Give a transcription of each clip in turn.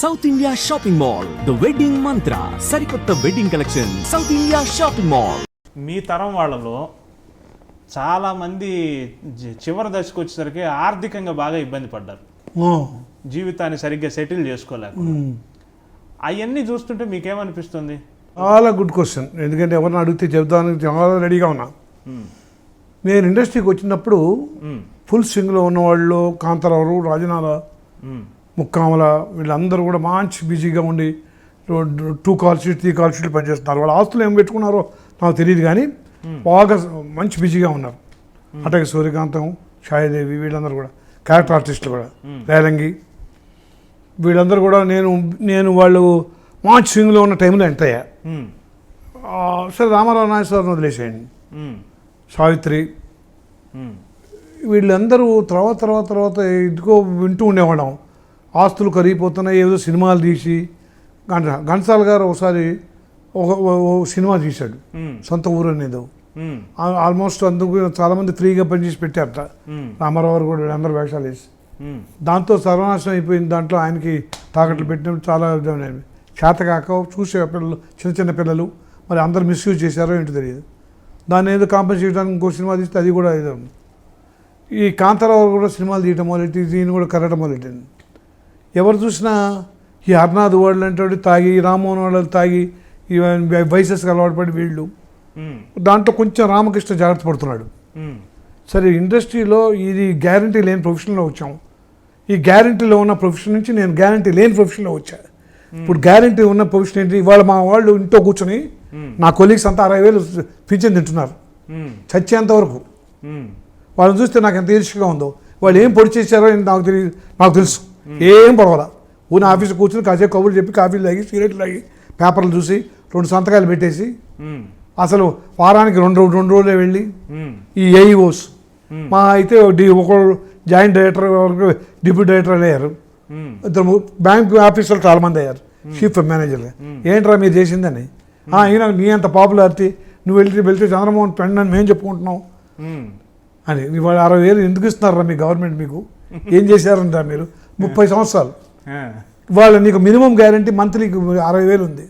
South India shopping mall the wedding mantra సరికొత్త wedding collection South India shopping mall మీ తరం వాళ్ళలో చాలామంది చివరి దశకు వచ్చేసరికి ఆర్థికంగా బాగా ఇబ్బంది పడ్డారు. జీవితాన్ని సరిగ్గా సెటిల్ చేసుకోలేక అవన్నీ చూస్తుంటే మీకేమనిపిస్తుంది? చాలా గుడ్ క్వశ్చన్. ఎందుకంటే ఎవరిని అడిగితే చెబుతానికి చాలా రెడీగా ఉన్నా. నేను ఇండస్ట్రీకి వచ్చినప్పుడు. ఫుల్ స్వింగ్లో ఉన్నవాళ్ళు కాంతారావు రాజనాల మ్మ్. ముక్కామల వీళ్ళందరూ కూడా మంచి బిజీగా ఉండి two call sheet three call షీట్లు పనిచేస్తున్నారు. వాళ్ళ ఆస్తులు ఏం పెట్టుకున్నారో నాకు తెలియదు కానీ బాగా మంచి బిజీగా ఉన్నారు. అట్లాగే సూర్యకాంతం ఛాయాదేవి వీళ్ళందరూ కూడా. క్యారెక్టర్ ఆర్టిస్టులు కూడా. రేలంగి. వీళ్ళందరూ కూడా నేను నేను వాళ్ళు మంచి స్వింగ్లో ఉన్న టైంలో అయ్యా. ఆ, సరే రామారావు నాగేశ్వరరావు వదిలేసేయండి. సావిత్రి. వీళ్ళందరూ తర్వాత తర్వాత తర్వాత ఇదిగో వింటూ ఉండేవాళ్ళం. ఆస్తులు కరిగిపోతున్నాయి ఏదో సినిమాలు తీసి గంట ఘంటసాల గారు ఒకసారి ఒక సినిమా తీశాడు. సొంత ఊరు అనేది. ఆల్మోస్ట్ అందుకు చాలామంది ఫ్రీగా పనిచేసి పెట్టారట. రామారావు గారు కూడా వీళ్ళందరూ వేషాలు వేసి. దాంతో సర్వనాశనం అయిపోయింది దాంట్లో ఆయనకి తాకట్లు పెట్టినప్పుడు చాలా. చేతకాక చూసే పిల్లలు చిన్న చిన్న పిల్లలు మరి అందరు మిస్యూజ్ చేశారో ఏంటో తెలియదు దాన్ని ఏదో కాంపెన్సేట్ చేయడానికి ఇంకో సినిమా తీస్తే అది కూడా ఏదో ఈ కాంతారావు కూడా సినిమాలు తీయటం మొదలెట్టి దీన్ని కూడా కరగటం మొదలెట్టింది ఎవరు చూసినా ఈ హర్నాథ్ వాళ్ళు అంటే తాగి రామ్మోహన్ వాళ్ళు తాగి ఈ వయసెస్కి అలవాటు పడి వీళ్ళు. దాంట్లో కొంచెం రామకృష్ణ జాగ్రత్త పడుతున్నాడు. సరే ఇండస్ట్రీలో ఇది గ్యారంటీ లేని ప్రొఫెషన్లో వచ్చాం. ఈ గ్యారంటీలో ఉన్న ప్రొఫెషన్ నుంచి నేను గ్యారంటీ లేని ప్రొఫెషన్లో వచ్చా. ఇప్పుడు గ్యారంటీ ఉన్న ప్రొఫెషన్ ఏంటి? ఇవాళ మా వాళ్ళు ఇంట్లో కూర్చొని నా కొలీగ్స్ అంతా అరవై వేలు పింఛన్ తింటున్నారు. చచ్చేంత వరకు. వాళ్ళని చూస్తే నాకు ఎంత ఈర్ష్యగా ఉందో. వాళ్ళు ఏం పొడి చేశారో నాకు తెలియదు నాకు తెలుసు. ఏం పడవాల ఊరిని ఆఫీస్లో కూర్చొని కాసేపు కబుర్లు చెప్పి కాఫీలు తాగి సిగరెట్లు తాగి పేపర్లు చూసి రెండు సంతకాలు పెట్టేసి. అసలు వారానికి రెండు రెండు రోజులే వెళ్ళి. ఈ ఏఈఓస్ మా అయితే డి- ఒకరు జాయింట్ డైరెక్టర్ డిప్యూటీ డైరెక్టర్ అయ్యారు. ఇద్దరు బ్యాంక్ ఆఫీసర్లు చాలా మంది అయ్యారు. చీఫ్ మేనేజర్లు ఏంట్రా మీరు చేసిందని? "ఆ, ఈయన నీ అంత పాపులారిటీ నువ్వు వెళ్తే వెళ్తే చంద్రమోహన్ పెండ్ అని మేము చెప్పుకుంటున్నాం. అని ఇవాళ అరవై వేలు ఎందుకు ఇస్తున్నారా మీ గవర్నమెంట్ మీకు? ఏం చేశారంటారా మీరు? ముప్పై సంవత్సరాలు. వాళ్ళ నీకు మినిమం గ్యారంటీ మంత్లీకి అరవై వేలు ఉంది.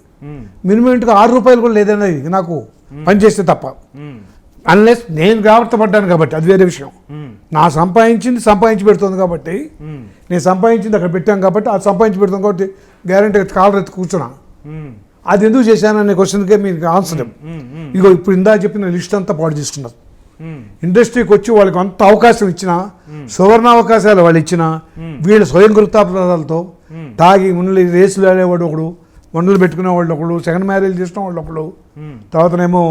మినిమం ఇంటికి ఆరు రూపాయలు కూడా లేదన్నా ఇది నాకు పని చేస్తే తప్ప. అన్లెస్ నేను పడ్డాను కాబట్టి అది వేరే విషయం. నా సంపాదించింది సంపాదించి పెడుతుంది కాబట్టి. నేను సంపాదించింది అక్కడ పెట్టాం కాబట్టి అది సంపాదించి పెడుతుంది కాబట్టి గ్యారంటీ కాలర్ ఎత్తి కూర్చున్నా. అది ఎందుకు చేశాననే క్వశ్చన్కే మీకు ఆన్సర్. ఇగో ఇప్పుడు ఇందా చెప్పిన లిస్ట్ అంతా పాడు చేసుకున్నారు మ్మ్. ఇండస్ట్రీకి వచ్చి వాళ్ళకి అంత అవకాశం ఇచ్చినా సువర్ణ అవకాశాలు వాళ్ళు ఇచ్చినా వీళ్ళ స్వయం కృతాపదాలతో తాగి ముందు రేసులు ఆడేవాడు ఒకడు వండలు పెట్టుకునే వాళ్ళు ఒకడు సెకండ్ మ్యారేజ్ చేసిన వాళ్ళు ఒకడు. తర్వాతనేమో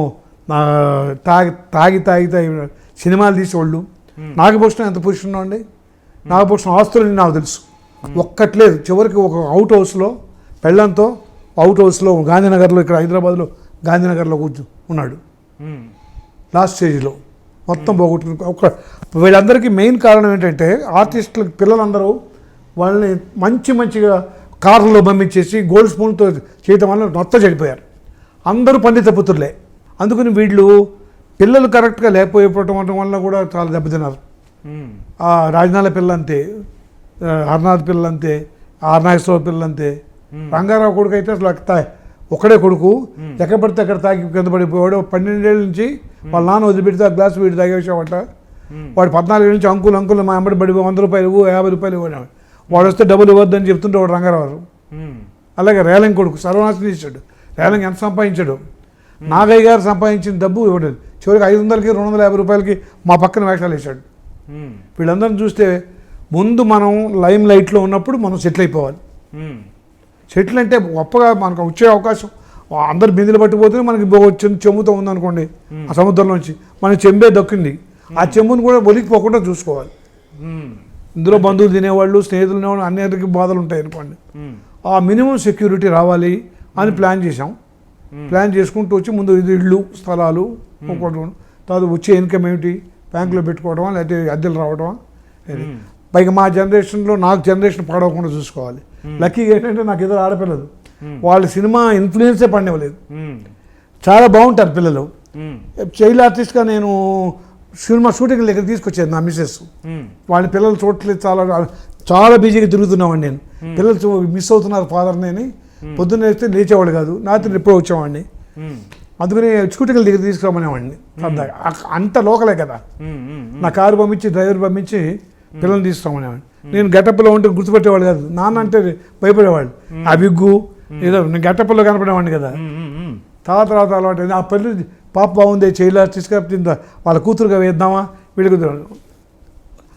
తాగి తాగి తాగి తాగి సినిమాలు తీసేవాళ్ళు. నాగభూషణం ఎంత పొజిషన్ అండి నాగభూషణం ఆస్తులని నాకు తెలుసు. ఒక్కట్లేదు. చివరికి ఒక అవుట్ హౌస్లో పెళ్ళంతో అవుట్ హౌస్లో గాంధీనగర్లో ఇక్కడ హైదరాబాద్లో గాంధీనగర్లో కూర్చు ఉన్నాడు. లాస్ట్ స్టేజ్లో. మొత్తం పోగొట్టుకుని ఒక వీళ్ళందరికీ మెయిన్ కారణం ఏంటంటే ఆర్టిస్టులకు పిల్లలందరూ వాళ్ళని మంచి మంచిగా కార్లలో పంపించేసి గోల్డ్ స్పూన్తో చేయటం వల్ల మొత్తం చెడిపోయారు. అందరూ పండిత పుత్రులే. అందుకని వీళ్ళు పిల్లలు కరెక్ట్గా లేకపోయిపోవటం వల్ల కూడా చాలా దెబ్బతిన్నారు. రాజనాల పిల్ల అంతే ఆ, హర్నాథ్ పిల్ల అంతే ఆర్నాగేశ్వర పిల్ల అంతే రంగారావు కొడుకు అయితే అసలు ఒకడే కొడుకు. ఎక్కడ పడితే అక్కడ తాగి కింద పడిపోయాడు. పన్నెండేళ్ళ నుంచి వాళ్ళ నాన్న వదిలిపెడితే ఆ గ్లాస్ వీడి తాగేసావట వాడు పద్నాలుగు నుంచి అంకులు అంకులు మా అమ్మడి పడి వంద రూపాయలు ఇవ్వు యాభై రూపాయలు ఇవ్వడం వాడు వస్తే డబ్బులు ఇవ్వద్దని చెప్తుంటే వాడు రంగారావు. అలాగే రేలంగి కొడుకు సర్వనాశనం చేశాడు. రేలంగి ఎంత సంపాదించాడు? నాగయ్య గారు సంపాదించిన డబ్బు ఇవ్వలేదు. చివరికి ఐదు వందలకి రెండు వందల యాభై రూపాయలకి మా పక్కన వేషాలు వేశాడు. వీళ్ళందరిని చూస్తే ముందు మనం లైమ్ లైట్లో ఉన్నప్పుడు మనం సెటిల్ అయిపోవాలి. సెటిల్ అంటే గొప్పగా మనకు వచ్చే అవకాశం. అందరు బిందెలు పట్టిపోతే మనకి చెమ్ముతో ఉందనుకోండి ఆ సముద్రంలోంచి మనకి చెంబే దక్కింది. ఆ చెంబుని కూడా ఒలికిపోకుండా చూసుకోవాలి. ఇందులో బంధువులు తినేవాళ్ళు స్నేహితులు తినేవాళ్ళు అన్నిటికీ బాధలు ఉంటాయి అనుకోండి. ఆ మినిమం సెక్యూరిటీ రావాలి అని ప్లాన్ చేసాం ప్లాన్ చేసుకుంటూ వచ్చి ముందు ఇది ఇళ్ళు స్థలాలు తర్వాత వచ్చే ఇన్కమ్ ఏమిటి బ్యాంకులో పెట్టుకోవడమా లేకపోతే అద్దెలు రావడమా. పైగా మా జనరేషన్లో నాకు జనరేషన్ పాడవకుండా చూసుకోవాలి. లక్కీగా ఏంటంటే నాకు ఎదురు ఆడపిల్లలు. వాళ్ళ సినిమా ఇన్ఫ్లుయెన్సే పండివ్వలేదు. చాలా బాగుంటారు పిల్లలు. చైల్డ్ ఆర్టిస్ట్గా నేను సినిమా షూటింగ్ దగ్గర తీసుకొచ్చాను నా మిసెస్ మ్మ్. వాళ్ళ పిల్లలు చూడట్లేదు చాలా చాలా బిజీగా తిరుగుతున్నామండి నేను. పిల్లలు మిస్ అవుతున్నారు ఫాదర్ని అని పొద్దున్న వేస్తే లేచేవాడు కాదు రాత్రి ఎప్పుడో వచ్చేవాడిని. అందుకని స్కూటీకి దగ్గర అక్- అంత లోకలే కదా. నా కారు పంపించి డ్రైవర్ పంపించి పిల్లల్ని తీసుకురమ్మనేవాడిని నేను గెటప్లో ఉంటే గుర్తుపెట్టేవాడు కాదు. నాన్న అంటే భయపడేవాడు. ఆ విగ్గు ఏదో నేను గెటప్లో కనపడేవాడిని కదా. తర్వాత తర్వాత అలవాటు. ఆ పెళ్ళి పాప బాగుంది చేయలే తీసుకపోతే వాళ్ళ కూతురుగా వేద్దామా?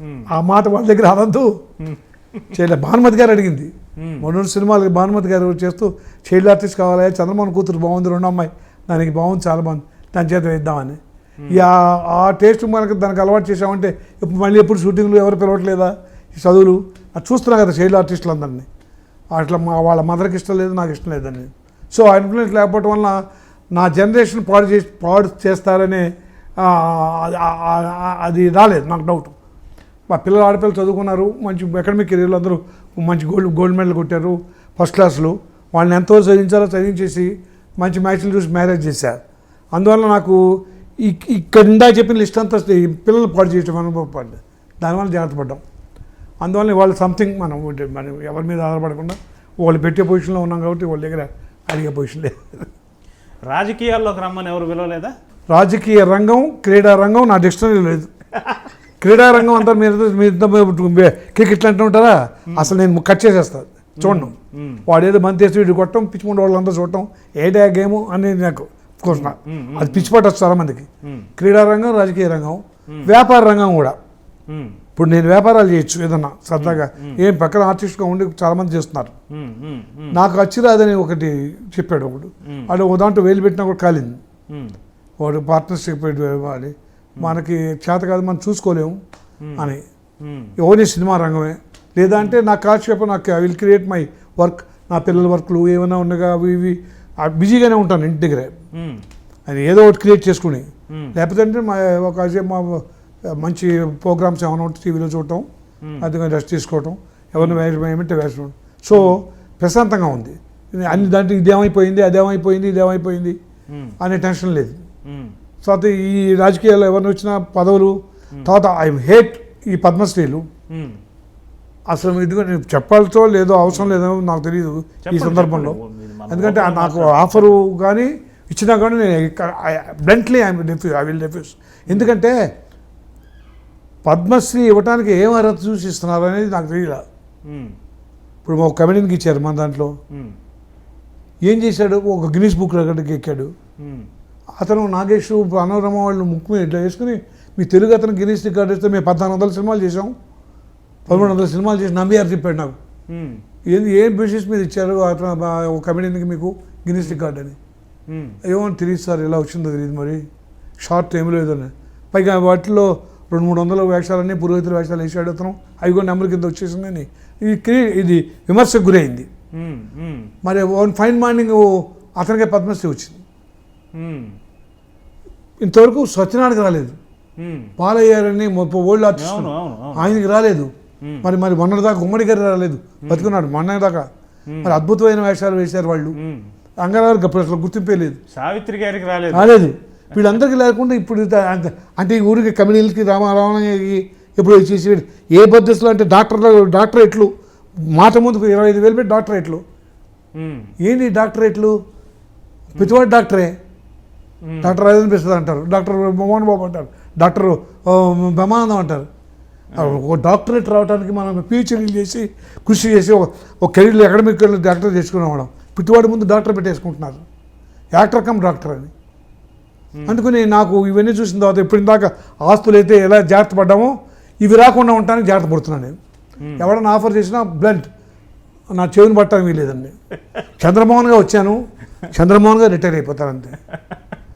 ఉమ్. ఆ మాట వాళ్ళ దగ్గర అనద్దు. చేయలే భానుమతి గారు అడిగింది. మొన్న సినిమాలకి భానుమతి గారు చేస్తూ చైల్డ్ ఆర్టిస్ట్ కావాలి చంద్రమోహన్ కూతురు బాగుంది రెండో అమ్మాయి. దానికి బాగుంది చాలా బాగుంది. దాని చేత వేద్దామని. ఆ- ఆ టేస్ట్ మనకి దానికి అలవాటు చేసామంటే ఇప్పుడు మళ్ళీ ఎప్పుడు షూటింగ్లు ఎవరు పిలవట్లేదా? ఈ చదువులు. అది చూస్తున్నా కదా శైలి ఆర్టిస్టులు అందరినీ అట్లా మా వాళ్ళ మదర్కి ఇష్టం లేదు నాకు ఇష్టం లేదని సో ఆ ఇన్ఫ్లుయెన్స్ లేకపోవటం వల్ల నా జనరేషన్ పాడు చేసి పాడు చేస్తారనే అది రాలేదు నాకు డౌట్. మా పిల్లలు ఆడపిల్లలు చదువుకున్నారు మంచి అకాడమిక్ కెరీర్లు అందరూ మంచి గోల్డ్ గోల్డ్ మెడల్ కొట్టారు ఫస్ట్ క్లాసులు. వాళ్ళని ఎంతో చదివించాలో చదివించేసి మంచి మ్యాచ్లు చూసి మ్యారేజ్ చేశారు. అందువల్ల నాకు ఇక్కడ ఇందా చెప్పిన లిస్ట్ అంతా పిల్లలు పాడు చేయటం అనుభవం పడ్డది దానివల్ల జాగ్రత్త పడ్డాం. అందువల్ల వాళ్ళు సంథింగ్ మనం మనం ఎవరి మీద ఆధారపడకుండా వాళ్ళు పెట్టే పొజిషన్లో ఉన్నాం కాబట్టి వాళ్ళ దగ్గర అడిగే పొజిషన్ లేదు. రాజకీయాల్లోకి రమ్మని ఎవరు పిలవలేదా? రాజకీయ రంగం క్రీడా రంగం నా డిక్షనరీ లేదు. క్రీడా రంగం అంతా మీరు మీరు క్రికెట్ అంటూ ఉంటారా? అసలు నేను కట్ చేసేస్తాను చూడను. ఉమ్, వాడు ఏదో మంత్ వేసి వీడు కొట్టడం పిచ్చి ముందు వాళ్ళంతా చూడటం ఏడా గేమ్ అనేది నాకు కోర్స్ అది పిచ్చి పట్టచ్చు చాలా మందికి క్రీడా రంగం రాజకీయ రంగం వ్యాపార రంగం కూడా. ఇప్పుడు నేను వ్యాపారాలు చేయొచ్చు ఏదన్నా సరదాగా ఏం పక్కన ఆర్టిస్ట్గా ఉండి చాలా మంది చేస్తున్నారు నాకు అచ్చిరాదని ఒకటి చెప్పాడు ఒకడు. వాడు ఒక దాంట్లో వేలు పెట్టినా కూడా కాలింది. వాడు పార్ట్నర్షిప్ ఇవ్వాలి మనకి చేత కాదు మనం చూసుకోలేము అని. ఓన్లీ సినిమా రంగమే. లేదా అంటే నా కాల్షిప్ నాకు I will create my work. నా పిల్లల వర్క్లు ఏమైనా ఉన్నాగా అవి ఇవి. బిజీగానే ఉంటాను ఇంటి దగ్గరే. అది ఏదో ఒకటి క్రియేట్ చేసుకుని. లేకపోతే అంటే మా ఒక మా మంచి ప్రోగ్రామ్స్ ఏమైనా ఉంటే టీవీలో చూడటం అది రెస్ట్ తీసుకోవటం ఎవరిని వేయమంటే వేసడం సో ప్రశాంతంగా ఉంది. అన్ని దాంట్లో ఇదేమైపోయింది అదేమైపోయింది ఇదేమైపోయింది అనే టెన్షన్ లేదు. తర్వాత ఈ రాజకీయాల్లో ఎవరిని వచ్చినా పదవులు తర్వాత ఐ హేట్ ఈ పద్మశ్రీలు. అసలు ఇదిగో నేను చెప్పాల్సో లేదో అవసరం లేదో నాకు తెలియదు ఈ సందర్భంలో. ఎందుకంటే నాకు. ఆఫరు కానీ ఇచ్చినా కానీ నేను bluntly I refuse I will refuse ఎందుకంటే పద్మశ్రీ ఇవ్వడానికి ఏం అర్హత చూసి ఇస్తున్నారు అనేది నాకు తెలియదు ఉమ్, ఇప్పుడు ఒక కమెడీకి ఇచ్చారు మన దాంట్లో. ఉమ్, ఏం చేశాడు? ఒక గిన్నీస్ బుక్ రికార్డుకి ఎక్కాడు. ఉమ్, అతను నాగేష్ అనోరమ వాళ్ళు ముక్కు ఇట్లా వేసుకుని మీ తెలుగు అతను గిన్నీస్ రికార్డు ఇస్తే మేము పద్నాలుగు వందల సినిమాలు చేసాం పదమూడు వందల సినిమాలు చేసి నంబియారు చెప్పాడు నాకు ఏంది ఏం బేసిస్ మీద ఇచ్చారు? అతను బా- ఒక కమెడీకి మీకు గిన్నీస్ రికార్డ్ అని. ఏమో తెలియదు సార్ ఎలా వచ్చిందో తెలియదు మరి. షార్ట్ టైంలో ఏదోనే. పైగా వాటిలో రెండు మూడు వందల వేషాలన్నీ పురోహితుల వేషాలు వేసాడు అతను అవి కూడా నెంబర్ కింద వచ్చేసిందని ఇది ఇది విమర్శకు గురైంది. మరి వన్ ఫైన్ మార్నింగ్ అతనికే పద్మశ్రీ వచ్చింది. ఇంతవరకు సత్యనారాయణకి రాలేదు. పాలయ్యారని ముప్పై ఓల్డ్ ఆర్టిస్ట్. ఆయనకి రాలేదు. మరి మరి మొన్నటిదాకా ఉమ్మడి గారు రాలేదు. బతుకున్నాడు. మొన్నటిదాకా ఉమ్, మరి అద్భుతమైన వేషాలు వేశారు వాళ్ళు. అప్పుడు అసలు గుర్తింపే లేదు. సావిత్రి గారికి రాలేదు. రాలేదు. వీళ్ళందరికీ లేకుండా ఇప్పుడు అంటే ఈ ఊరికి కమ్యూనిటీకి రామ రామయ్యకి ఎప్పుడు వచ్చేసి వీళ్ళు ఏ పద్ధతిలో అంటే డాక్టర్లు డాక్టరేట్లు. మాట ముందుకు ఇరవై ఐదు వేలు పెట్టి డాక్టరేట్లు. ఉమ్, ఏంటి డాక్టరేట్లు? ప్రతివాడు డాక్టరే. డాక్టర్ రాజేంద్ర ప్రసాద్ అంటారు. డాక్టర్ మోహన్ బాబు అంటారు. డాక్టర్ బ్రహ్మానందం అంటారు. ఒక డాక్టరేట్ రావడానికి మనం పిహెచ్డీలు చేసి కృషి చేసి ఒక- కెరీర్లో అకాడమిక్ డాక్టర్ చేసుకునేవాళ్ళం పిట్టివాడి ముందు డాక్టర్ పెట్టేసుకుంటున్నారు. యాక్టర్ కమ్ డాక్టర్ అని. అందుకని నాకు ఇవన్నీ చూసిన తర్వాత ఇప్పుడు ఇందాక ఆస్తులు అయితే ఎలా జాగ్రత్త పడ్డామో ఇవి రాకుండా ఉండటానికి జాగ్రత్త పడుతున్నాను నేను. ఎవరైనా ఆఫర్ చేసినా బ్లంట్ నా చెవిని పట్టడానికి వీలేదండి చంద్రమోహన్గా వచ్చాను. చంద్రమోహన్గా రిటైర్ అయిపోతాను అంతే.